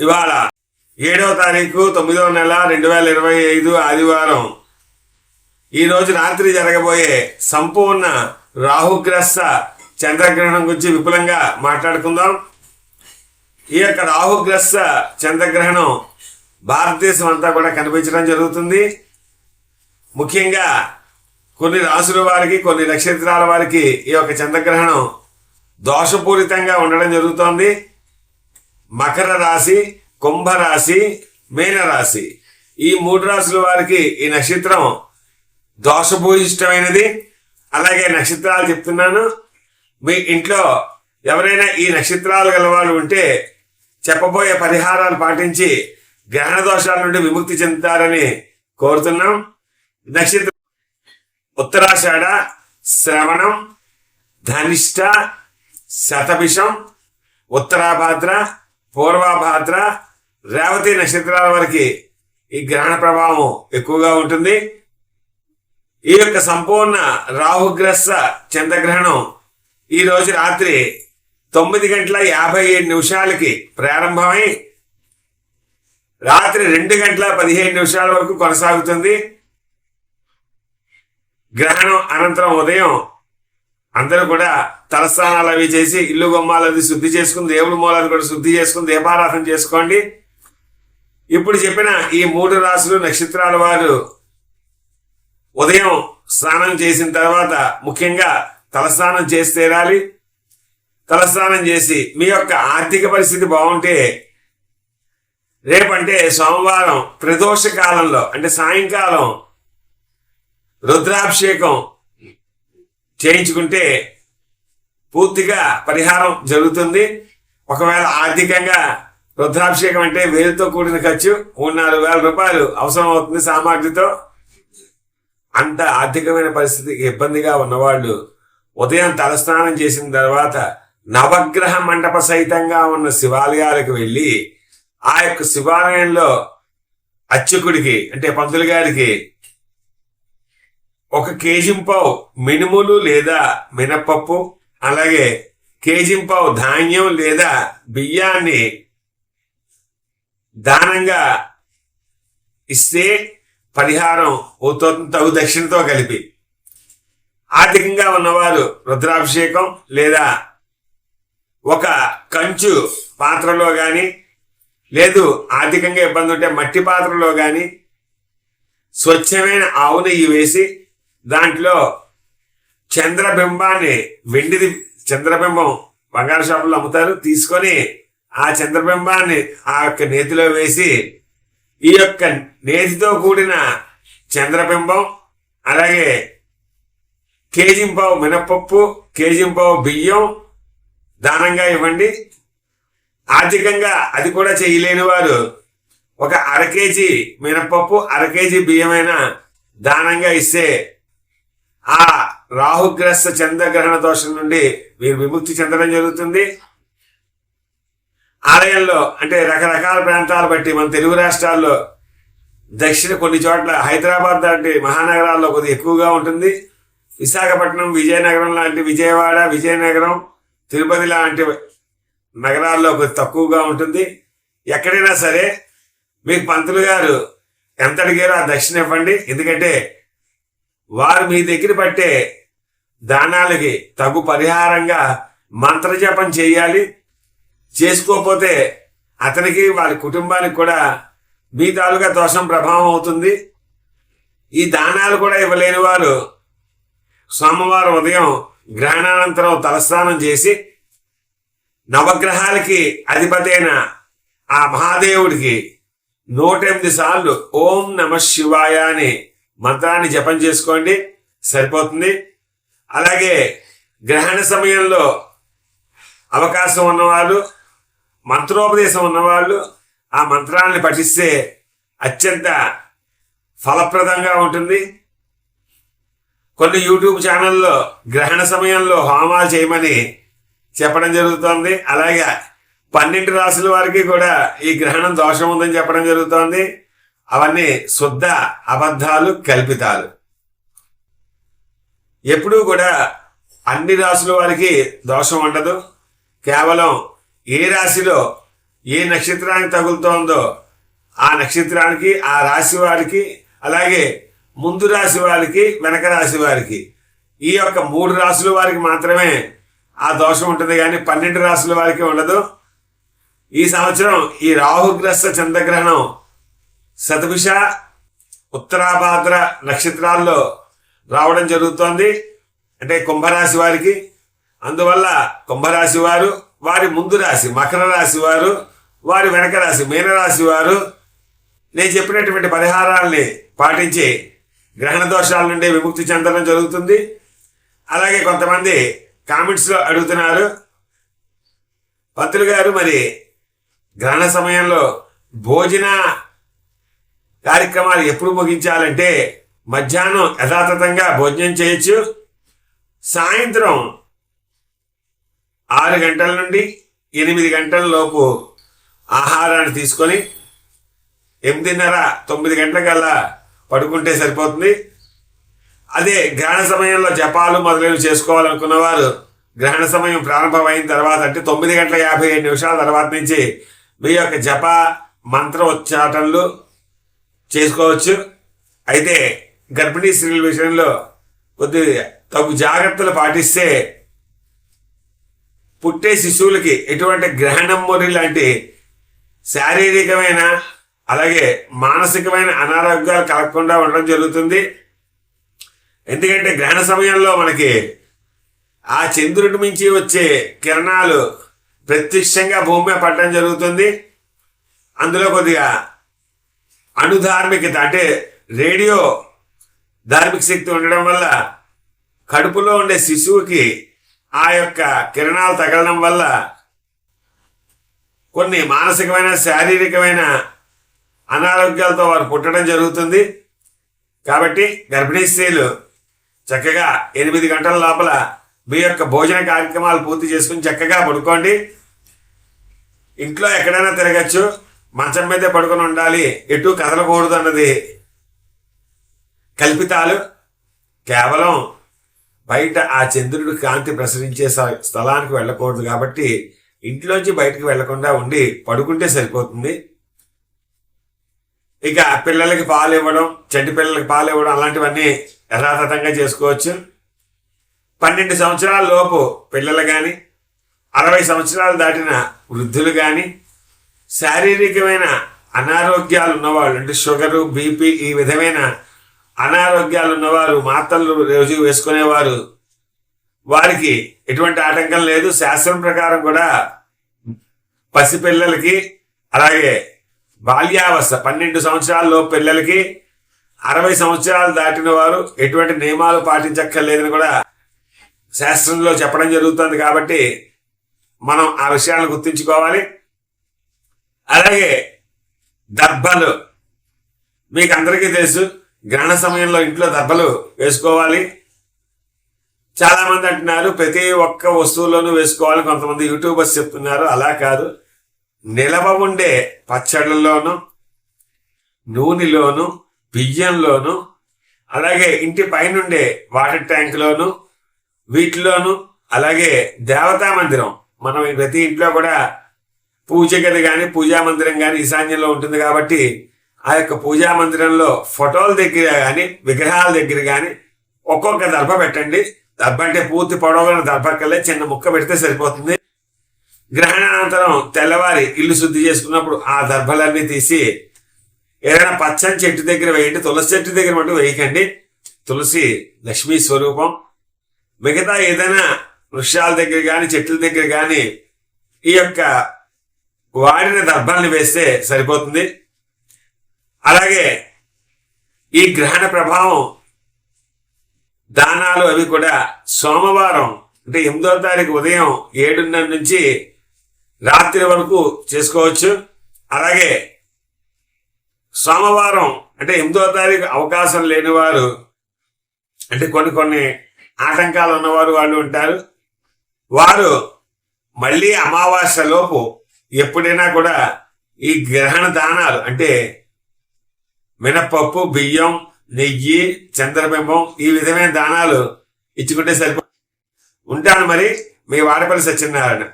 ఇవాళ ఏడవ తారీఖు తొమ్మిదవ నెల రెండు వేల ఇరవై ఐదు ఆదివారం. ఈరోజు రాత్రి జరగబోయే సంపూర్ణ రాహుగ్రస్త చంద్రగ్రహణం గురించి విపులంగా మాట్లాడుకుందాం. ఈ యొక్క రాహుగ్రస్త చంద్రగ్రహణం భారతదేశం అంతా కూడా కనిపించడం జరుగుతుంది. ముఖ్యంగా కొన్ని రాసుల వారికి కొన్ని నక్షత్రాల వారికి ఈ యొక్క చంద్రగ్రహణం దోషపూరితంగా ఉండడం జరుగుతోంది. మకర రాశి కుంభరాశి మీనరాశి ఈ మూడు రాశుల వారికి ఈ నక్షత్రం దోషభూయిష్టమైనది. అలాగే నక్షత్రాలు చెప్తున్నాను. మీ ఇంట్లో ఎవరైనా ఈ నక్షత్రాలు గలవాళ్ళు ఉంటే చెప్పబోయే పరిహారాలు పాటించి గ్రహణ దోషాల నుండి విముక్తి చెందుతారని కోరుతున్నాం. నక్షత్రం ఉత్తరాషాఢ శ్రవణం ధనిష్ట శతభిషం ఉత్తరాభాద్ర పూర్వభాద్ర రేవతి నక్షత్రాల వరకు ఈ గ్రహణ ప్రభావం ఎక్కువగా ఉంటుంది. ఈ యొక్క సంపూర్ణ రాహుగ్రస్త చంద్రగ్రహణం ఈ రోజు రాత్రి తొమ్మిది గంటల యాభై ఏడు నిమిషాలకి ప్రారంభమై రాత్రి రెండు గంటల పదిహేడు నిమిషాల వరకు కొనసాగుతుంది. గ్రహణం అనంతరం ఉదయం అందరూ కూడా తలస్నానాలు అవి చేసి ఇల్లు గుమ్మాలు అది శుద్ధి చేసుకుని దేవుడి మూలాలు కూడా శుద్ధి చేసుకుని దీపారాధన చేసుకోండి. ఇప్పుడు చెప్పిన ఈ మూడు రాసులు నక్షత్రాల వారు ఉదయం స్నానం చేసిన తర్వాత ముఖ్యంగా తలస్నానం చేసి తీరాలి. తలస్నానం చేసి మీ యొక్క ఆర్థిక పరిస్థితి బాగుంటే రేపంటే సోమవారం ప్రదోష కాలంలో అంటే సాయంకాలం రుద్రాభిషేకం చేయించుకుంటే పూర్తిగా పరిహారం జరుగుతుంది. ఒకవేళ ఆర్థికంగా రుద్రాభిషేకం అంటే వేలుతో కూడిన ఖర్చు మూడు నాలుగు వేల రూపాయలు అవసరం అవుతుంది సామాగ్రితో. అంత ఆర్థికమైన పరిస్థితి ఇబ్బందిగా ఉన్నవాళ్ళు ఉదయం తలస్నానం చేసిన తర్వాత నవగ్రహ మండప సహితంగా ఉన్న శివాలయాలకు వెళ్ళి ఆ యొక్క శివాలయంలో అర్చకుడికి అంటే పంతులు గారికి ఒక కేజింపావు మినుములు లేదా మినపప్పు అలాగే కేజింపావు ధాన్యం లేదా బియ్యాన్ని దానంగా ఇస్తే పరిహారం అవుతుంది తగు దక్షిణతో కలిపి. ఆర్థికంగా ఉన్నవారు రుద్రాభిషేకం లేదా ఒక కంచు పాత్రలో కానీ లేదు ఆర్థికంగా ఇబ్బంది ఉంటే మట్టి పాత్రలో కానీ స్వచ్ఛమైన ఆవు నెయ్యి వేసి దాంట్లో చంద్రబింబాన్ని వెండిది చంద్రబింబం బంగారు షాపులో అమ్ముతారు. తీసుకొని ఆ చంద్రబింబాన్ని ఆ యొక్క నేతిలో వేసి ఈ యొక్క నేతితో కూడిన చంద్రబింబం అలాగే కేజింపావు మినపప్పు కేజింపావు బియ్యం దానంగా ఇవ్వండి. ఆర్థికంగా అది కూడా చేయలేని వారు ఒక అర కేజీ మినపప్పు అర కేజీ బియ్యమైన దానంగా ఇస్తే ఆ రాహుగ్రస్త చంద్రగ్రహణ దోషం నుండి మీరు విముక్తి చెందడం జరుగుతుంది. ఆలయంలో అంటే రకరకాల ప్రాంతాలు బట్టి మన తెలుగు రాష్ట్రాల్లో దక్షిణ కొన్ని చోట్ల హైదరాబాద్ లాంటి మహానగరాల్లో కొద్దిగా ఎక్కువగా ఉంటుంది. విశాఖపట్నం విజయనగరం లాంటి విజయవాడ విజయనగరం తిరుపతి లాంటి నగరాల్లో కొద్ది తక్కువగా ఉంటుంది. ఎక్కడైనా సరే మీకు పంతులు గారు ఎంత అడిగారో ఆ దక్షిణ ఇవ్వండి. ఎందుకంటే వారు మీ దగ్గర పట్టే దానాలకి తగు పరిహారంగా మంత్రజపం చేయాలి. చేసుకోకపోతే అతనికి వారి కుటుంబానికి కూడా మీ తాలూకా దోషం ప్రభావం అవుతుంది. ఈ దానాలు కూడా ఇవ్వలేని వారు సోమవారం ఉదయం గ్రహణానంతరం తలస్నానం చేసి నవగ్రహాలకి అధిపతైన ఆ మహాదేవుడికి నూట ఎనిమిది సార్లు ఓం నమ శివాయ అని మంత్రాన్ని జపం చేసుకోండి సరిపోతుంది. అలాగే గ్రహణ సమయంలో అవకాశం ఉన్నవాళ్ళు మంత్రోపదేశం ఉన్నవాళ్ళు ఆ మంత్రాన్ని పఠిస్తే అత్యంత ఫలప్రదంగా ఉంటుంది. కొన్ని యూట్యూబ్ ఛానల్లో గ్రహణ సమయంలో హోమాలు చేయమని చెప్పడం జరుగుతోంది. అలాగే పన్నెండు రాసుల వారికి కూడా ఈ గ్రహణం దోషం ఉందని చెప్పడం జరుగుతోంది. అవన్నీ శుద్ధ అబద్ధాలు కల్పితాలు. ఎప్పుడూ కూడా అన్ని రాసుల వారికి దోషం ఉండదు. కేవలం ఏ రాశిలో ఏ నక్షత్రానికి తగులుతోందో ఆ నక్షత్రానికి ఆ రాశి వారికి అలాగే ముందు రాశి వారికి వెనక రాశి వారికి. ఈ యొక్క మూడు రాశుల వారికి మాత్రమే ఆ దోషం ఉంటుంది. కానీ పన్నెండు రాశుల వారికి ఉండదు. ఈ సంవత్సరం ఈ రాహుగ్రస్త చంద్రగ్రహణం శతభిష ఉత్తరాభాద్ర నక్షత్రాల్లో రావడం జరుగుతోంది. అంటే కుంభరాశి వారికి. అందువల్ల కుంభరాశి వారు వారి ముందు రాశి మకర రాశి వారు వారి వెనక రాశి మీనరాశి వారు నేను చెప్పినటువంటి పరిహారాల్ని పాటించి గ్రహణ దోషాల నుండి విముక్తి చెందడం జరుగుతుంది. అలాగే కొంతమంది కామెంట్స్లో అడుగుతున్నారు పంతులు గారు మరి గ్రహణ సమయంలో భోజన కార్యక్రమాలు ఎప్పుడు ముగించాలంటే మధ్యాహ్నం యథాతథంగా భోజనం చేయొచ్చు. సాయంత్రం ఆరు గంటల నుండి ఎనిమిది గంటల లోపు ఆహారాన్ని తీసుకొని ఎనిమిదిన్నర తొమ్మిది గంటలకల్లా పడుకుంటే సరిపోతుంది. అదే గ్రహణ సమయంలో జపాలు మొదలైనవి చేసుకోవాలనుకున్న వారు గ్రహణ సమయం ప్రారంభమైన తర్వాత అంటే తొమ్మిది గంటల యాభై ఏడు నిమిషాల తర్వాత నుంచి మీ యొక్క జప మంత్ర ఉచ్చాటనలు చేసుకోవచ్చు. అయితే గర్భిణీ స్త్రీల విషయంలో కొద్ది తగు జాగ్రత్తలు పాటిస్తే పుట్టే శిశువులకి ఎటువంటి గ్రహణం మొరి లాంటి శారీరకమైన అలాగే మానసికమైన అనారోగ్యాలు కలగకుండా ఉండడం జరుగుతుంది. ఎందుకంటే గ్రహణ సమయంలో మనకి ఆ చంద్రుడి నుంచి వచ్చే కిరణాలు ప్రత్యక్షంగా భూమి మీద పడడం జరుగుతుంది. అందులో కొద్దిగా అణుధార్మికత అంటే రేడియో ధార్మిక శక్తి ఉండడం వల్ల కడుపులో ఉండే శిశువుకి ఆ యొక్క కిరణాలు తగలడం వల్ల కొన్ని మానసికమైన శారీరకమైన అనారోగ్యాలతో వారు పుట్టడం జరుగుతుంది. కాబట్టి గర్భిణీ స్త్రీలు చక్కగా ఎనిమిది గంటల లోపల మీ యొక్క భోజన కార్యక్రమాలు పూర్తి చేసుకుని చక్కగా పడుకోండి. ఇంట్లో ఎక్కడైనా తిరగచ్చు. మంచం మీదే పడుకొని ఉండాలి. ఎటు కదలకూడదు అన్నది కల్పితాలు. కేవలం బయట ఆ చంద్రుడి కాంతి ప్రసరించే స్థలానికి వెళ్ళకూడదు కాబట్టి ఇంట్లోంచి బయటకు వెళ్ళకుండా ఉండి పడుకుంటే సరిపోతుంది. ఇక పిల్లలకి పాలు ఇవ్వడం చెడ్డి పిల్లలకి పాలు ఇవ్వడం అలాంటివన్నీ యథాతథంగా చేసుకోవచ్చు. పన్నెండు సంవత్సరాల లోపు పిల్లలు కానీ అరవై సంవత్సరాలు దాటిన వృద్ధులు కానీ శారీరకమైన అనారోగ్యాలు ఉన్నవాళ్ళు అంటే షుగరు బీపీ ఈ విధమైన అనారోగ్యాలు ఉన్నవారు మాత్రలు రోజు వేసుకునేవారు వారికి ఎటువంటి ఆటంకం లేదు. శాస్త్రం ప్రకారం కూడా పసిపిల్లలకి అలాగే బాల్యావస్థ పన్నెండు సంవత్సరాల్లో పిల్లలకి అరవై సంవత్సరాలు దాటిన వారు ఎటువంటి నియమాలు పాటించక్కర్లేదని కూడా శాస్త్రంలో చెప్పడం జరుగుతుంది. కాబట్టి మనం ఆ విషయాలను గుర్తుంచుకోవాలి. అలాగే దర్భలు. మీకు అందరికీ తెలుసు గ్రహణ సమయంలో ఇంట్లో దర్భలు వేసుకోవాలి. చాలామంది అంటున్నారు ప్రతి ఒక్క వస్తువులోనూ వేసుకోవాలి. కొంతమంది యూట్యూబర్స్ చెప్తున్నారు అలా కాదు. నిలవ ఉండే పచ్చళ్ళలోను నూనెలోను బియ్యంలోను అలాగే ఇంటి పైనుండే వాటర్ ట్యాంక్లోను వీటిలోను అలాగే దేవతా మందిరం. మనం ప్రతి ఇంట్లో కూడా పూజ గది కానీ పూజా మందిరం కానీ ఈశాన్యంలో ఉంటుంది కాబట్టి ఆ యొక్క పూజా మందిరంలో ఫోటోల దగ్గర కానీ విగ్రహాల దగ్గర కానీ ఒక్కొక్క దర్భ పెట్టండి. దర్భ అంటే పూర్తి పొడవున దర్భక్కలే చిన్న ముక్క పెడితే సరిపోతుంది. గ్రహణానంతరం తెల్లవారి ఇల్లు శుద్ధి చేసుకున్నప్పుడు ఆ దర్భలన్నీ తీసి ఏదైనా పచ్చని చెట్టు దగ్గర వేయండి. తులసి చెట్టు దగ్గర మటు వేయకండి. తులసి లక్ష్మీ స్వరూపం. మిగతా ఏదైనా వృక్షాల దగ్గర కానీ చెట్ల దగ్గర కానీ ఈ యొక్క వాడిన దర్భాలను వేస్తే సరిపోతుంది. అలాగే ఈ గ్రహణ ప్రభావం దానాలు అవి కూడా సోమవారం అంటే ఎనిమిదో తారీఖు ఉదయం ఏడున్నర నుంచి రాత్రి వరకు చేసుకోవచ్చు. అలాగే సోమవారం అంటే ఎనిమిదో తారీఖు అవకాశం లేని వారు అంటే కొన్ని కొన్ని ఆటంకాలు ఉన్నవారు వాళ్ళు ఉంటారు. వారు మళ్ళీ అమావాస్య లోపు ఎప్పుడైనా కూడా ఈ గ్రహణ దానాలు అంటే మినపప్పు బియ్యం నెయ్యి చంద్రబింబం ఈ విధమైన దానాలు ఇచ్చుకుంటే సరిపో ఉంటాను మరి మీ వాడపల్లి సత్యనారాయణ.